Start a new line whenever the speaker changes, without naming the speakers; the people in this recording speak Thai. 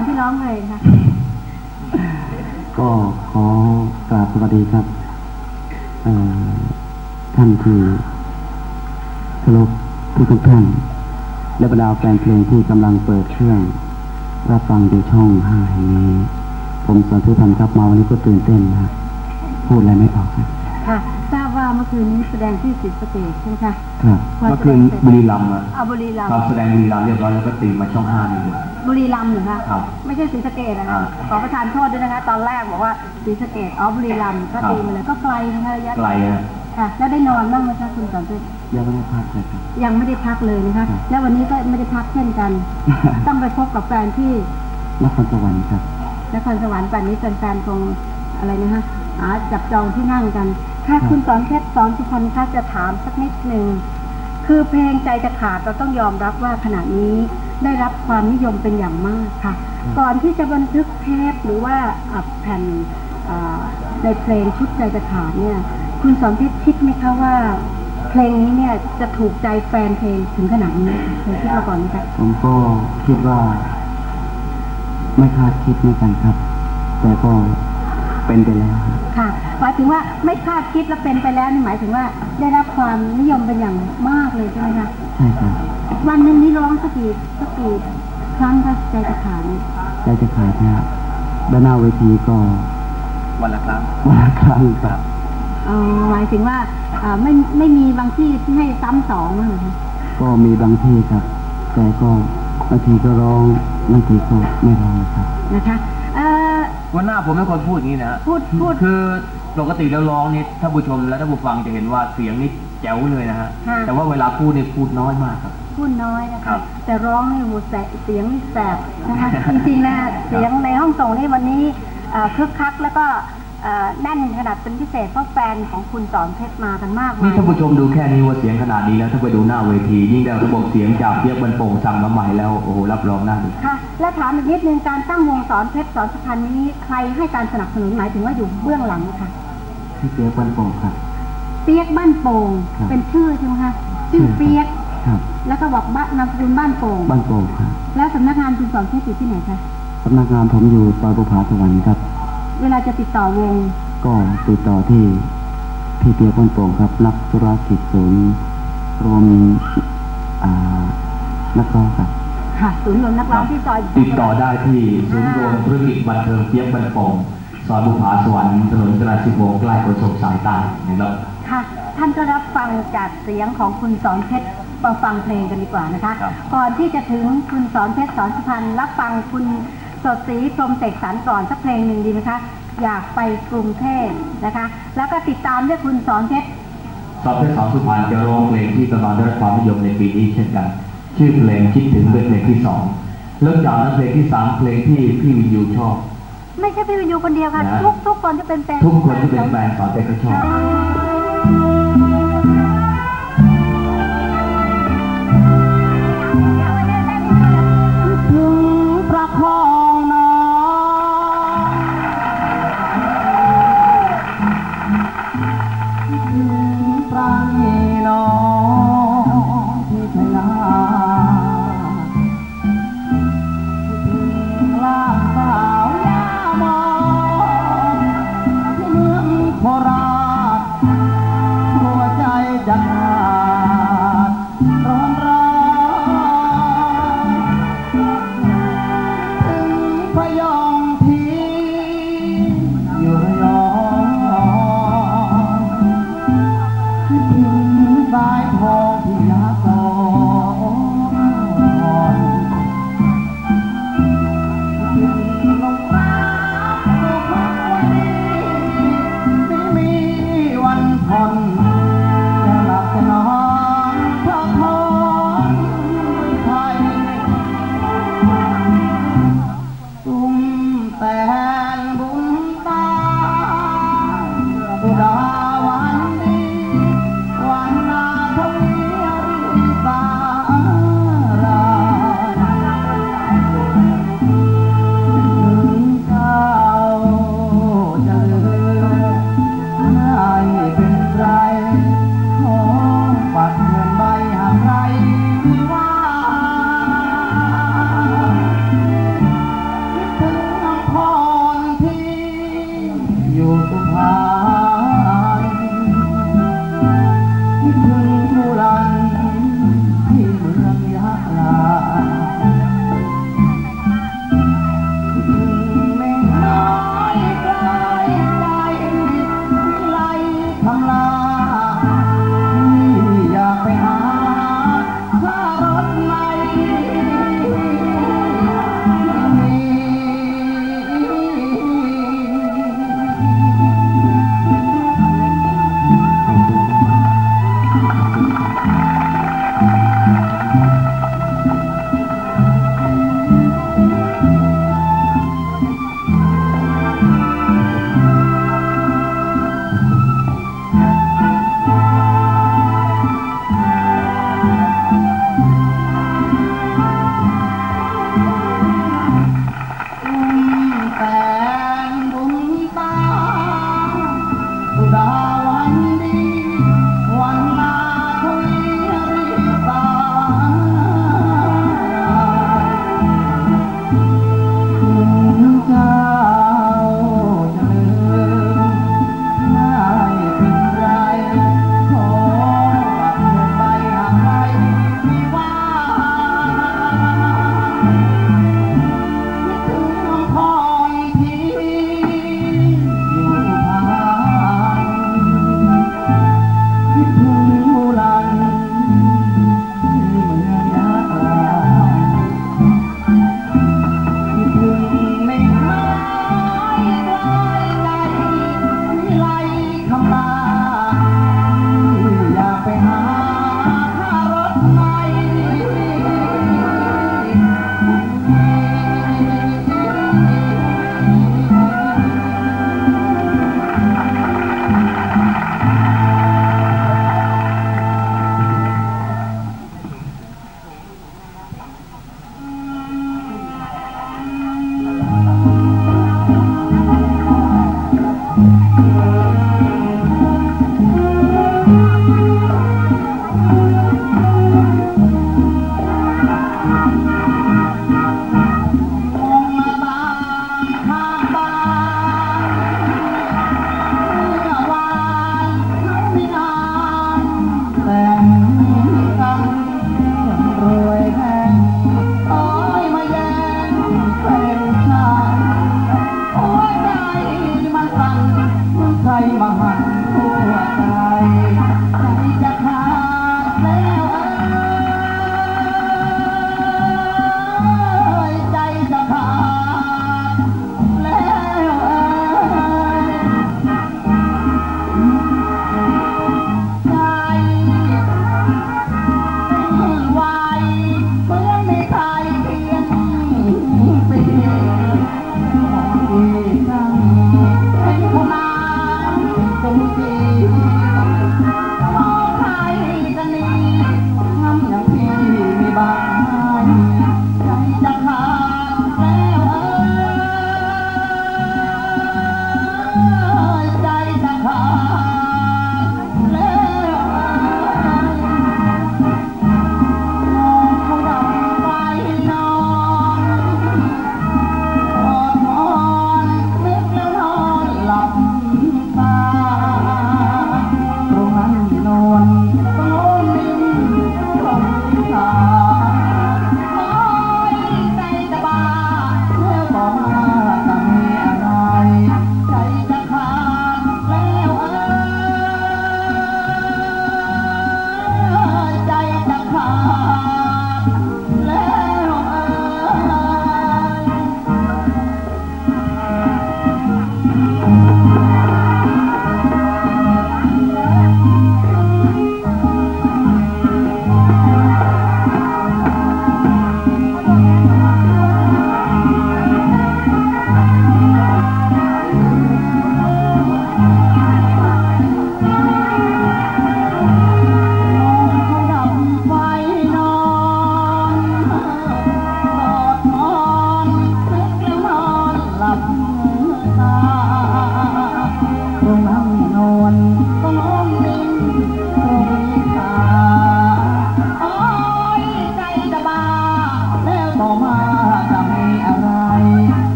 อนที่ร้องเลยค่ะ
ก็ขอกราบสวัสดีครับเอ่อท่านที่เคารพทุกทุกๆท่าน และบรรดาแฟนเพลงที่กำลังเปิดเครื่อง รับฟังอยู่ช่องห้าแห่งนี้ ผมสอนทุพันธ์ครับมาวันนี้ก็ตื่นเต้นนะพูดอะไรไม่ออกครับ
ค่ะทราบว่าเมื่อคืนนี้แสดงที่สิทธิ์สเกตใช่ไหมคะ
ครับ
ว่า
เมื่อคืนบุรีรัมย์อะ
เอาบุรีรัม
เรา
ย์
แสดงบุรีรัมย์เรียบร้อยแล้วก็ตีมาช่องห้านี่เลย
บุรีรัมย์เหรอคะ
ครับ
ไม่ใช่ศรีสะเกดนะคะ
อ่า
ขอประทานโทษด้วยนะคะ ตอนแรกบอกว่าศรีสะเกดอ๋อบุรีรัมย์ก็
ครับ
ตีมาเลยก็ไกลนะคะระยะ
ไกลนะ
ค่ะ แล้วได้นอนบ้างไหมคะคุณสอนเพชร
ยังไม่ได้พักเลยครับ
ยังไม่ได้พักเลยนะคะ
ครับ
แล้ววันนี้ก็ไม่ได้พักเช่นกัน ต้องไปพบกับแฟนที่
นครสวรรค์ครับ
นครสวรรค์ป่านนี้แฟนๆคงอะไรนะฮะหาจับจองที่นั่งกัน ค่ะ
ครับ
คุณสอนเพชรสอนสุพรรณคะจะถามสักนิดหนึ่งคือเพลงใจจะขาดเราต้องยอมรับว่าขณะนี้ ได้รับความนิยมเป็นอย่างมากค่ะ ก่อนที่จะบันทึกเทปหรือว่าอัดแผ่นอ่าในเพลงชุดใจจะขาดเนี่ย คุณสอนเพชรคิดไหมคะว่า เพลงนี้เนี่ยจะถูกใจแฟนเพลงถึงขนาดนี้เคยคิดมาก่อนไหมคะ
ผมก็คิดว่า ไม่คาดคิดเหมือนกันครับ แต่ก็เป็นไปแล้วครับ
ค่ะหมายถึงว่าไม่คาดคิดและเป็นไปแล้วนี่หมายถึงว่าได้รับความนิยมเป็นอย่างมากเลยใช่ไหมคะ
ใช่ครับ
วันหนึ่งนี่ร้องสักกี่สักกี่ครั้งคะใจจะขาดเนี่ย
ใจจะขายนะครับด้านหน้าเวทีก็
วันละครั้ง
วันละครั้งครับ
เอ่อหมายถึงว่าอ่าไม่ไม่มีบางที่ที่ให้ซ้ำสองมั้งเหรอคะ
ก็มีบางที่ครับ แต่ก็บางทีก็ร้องบางทีก็ไม่ร้องครับ
นะคะเอ่อ
วันหน้าผมเป็นคนพูดอย่างนี้นะฮะ
พูดพูด
คือปกติแล้วร้องนี่ถ้าผู้ชมและถ้าผู้ฟังจะเห็นว่าเสียงนี่ แจ๋วเลยนะฮะ
ค่ะ
แต่ว่าเวลาพูดนี่พูดน้อยมากครับ
พูดน้อยนะ
ครั
คะ
บ
แต่ร้องนี่โหแสบเสียงนี่แสบนะคะ จริงๆแล้วเสียงในห้องส่งนี่วันนี้เอ่อคึกคักแล้วก็เอ่อแน่นขนาดเป็นพิเศษเพราะแฟนของคุณสอนเพชรมากันมากมา
นี่
ย
ท่านผู้ชมดูแค่นี้ว่าเสียงขนาดนี้แล้วถ้าไปดูหน้าเวที ยิ่งได้ระบบเสียงจากเพียกบรรโป่งสั่งมาใหม่แล้วโอ้โหรับรองน่าดู
ค่ะ และถามอีกนิดนึงการตั้งวงสอนเพชรสอนสุพรรณนี้ใครให้การสนับสนุนหมายถึงว่าอยู่เบื้องหลังค่ะ
ที่เสียปันโป่งครับ
เปียกบ้านโป่ง
ครับ
เป็นชื่อใช่ไหมคะชื่อเปียก
ครับ
แล้วก็บอกบ้านนามสกุลบ้านโป่ง
บ้านโป่งครับ
แล้วสำนักงานคุณสอนเพชรอยู่ที่ไหนคะ
สำนักงานผมอยู่ซอยบุภาสวรรค์ครับ
เวลาจะติดต่อวง
ก็ติดต่อที่พี่เปียกบ้านโป่งครับ นักธุรกิจศูนย์รวมอ่านักร้องครับ
ค่ะศูนย์รวมนักร้องที่ซอย
ติดต่อได้ที่ศูนย์รวมธุรกิจบันเทิงเปียกบรรโป่งซอยบุภาสวรรค์ถนน กระสิบวงใกล้ขนส่งสายใต้นะครับ
ค่ะท่านก็รับฟังจากเสียงของคุณสอนเพชรมาฟังเพลงกันดีกว่านะคะ
ครับ
ก่อนที่จะถึงคุณสอนเพชรสอนสุพรรณรับฟังคุณสดศรีพรหมเสกสรรก่อนสักเพลงหนึ่งดีไหมคะ อยากไปกรุงเทพนะคะ แล้วก็ติดตามด้วยคุณสอนเพชร
สอบเพชรสอนสุพรรณจะร้องเพลงที่กำลังได้รับความนิยมในปีนี้เช่นกัน ชื่อเพลงคิดถึงเป็นเพลงที่สองเริ่มจากนั้นเพลงที่สามเพลงที่พี่วินยูชอบ
ไม่ใช่พี่วินยูคนเดียวค่ะ
นะ
ทุกทุกคนที่เป็นแฟน
ทุกคนที่เป็นแฟนสอนเพชรก็ชอบ
ถึ